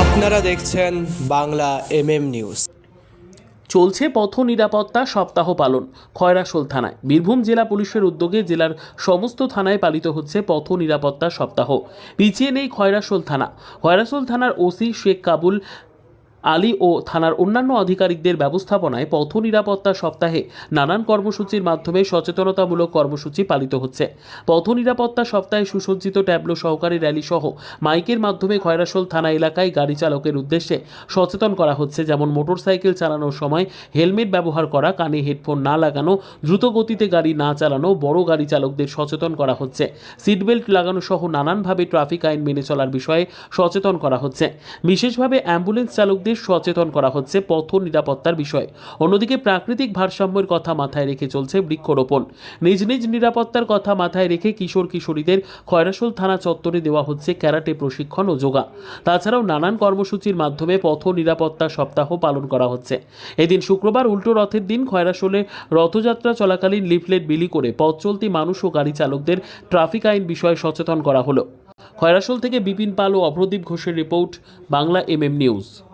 আপনারা দেখছেন Bangla MM news চলছে পথ নিরাপত্তা সপ্তাহ পালন, খয়রাসোল থানায়। বীরভূম জেলা পুলিশের উদ্যোগে জেলার সমস্ত থানায় পালিত হচ্ছে পথ নিরাপত্তা সপ্তাহ। পিছিয়ে নেই খয়রাসোল থানা। খয়রাসোল থানার ওসি শেখ কাবুল আলী ও থানার অন্যান্য আধিকারিকদের ব্যবস্থাপনায় পথ নিরাপত্তা সপ্তাহে নানান কর্মসূচির মাধ্যমে সচেতনতামূলক কর্মসূচি পালিত হচ্ছে। পথ নিরাপত্তা সপ্তাহে সুসজ্জিত ট্যাবলো সহকারী র্যালি সহ মাইকের মাধ্যমে খয়রাশোল থানা এলাকায় গাড়ি চালকের উদ্দেশ্যে সচেতন করা হচ্ছে, যেমন মোটরসাইকেল চালানোর সময় হেলমেট ব্যবহার করা, কানে হেডফোন না লাগানো দ্রুত গতিতে গাড়ি না চালানো, বড় গাড়ি চালকদের সচেতন করা হচ্ছে। সিটবেল্ট লাগানো সহ নানানভাবে ট্রাফিক আইন মেনে চলার বিষয়ে সচেতন করা হচ্ছে। বিশেষভাবে অ্যাম্বুলেন্স চালকদের সচেতন করা হচ্ছে পথ নিরাপত্তার বিষয়ে। অন্যদিকে প্রাকৃতিক ভারসাম্যের কথা মাথায় রেখে চলছে বৃক্ষরোপণ। নিজ নিজ নিরাপত্তার কথা মাথায় রেখে কিশোর কিশোরীদের খয়রাসোল থানা চত্বরে দেওয়া হচ্ছে ক্যারাটে প্রশিক্ষণ ও যোগা। তাছাড়াও নানান কর্মসূচির মাধ্যমে পথ নিরাপত্তা সপ্তাহ পালন করা হচ্ছে। এদিন শুক্রবার উল্টো রথের দিন খয়রাসোলে রথযাত্রা চলাকালীন লিফলেট বিলি করে পথ চলতি মানুষ ও গাড়ি চালকদের ট্রাফিক আইন বিষয়ে সচেতন করা হলো। খয়রাসোল থেকে বিপিন পাল ও অভ্রদীপ ঘোষের রিপোর্ট, বাংলা এমএম নিউজ।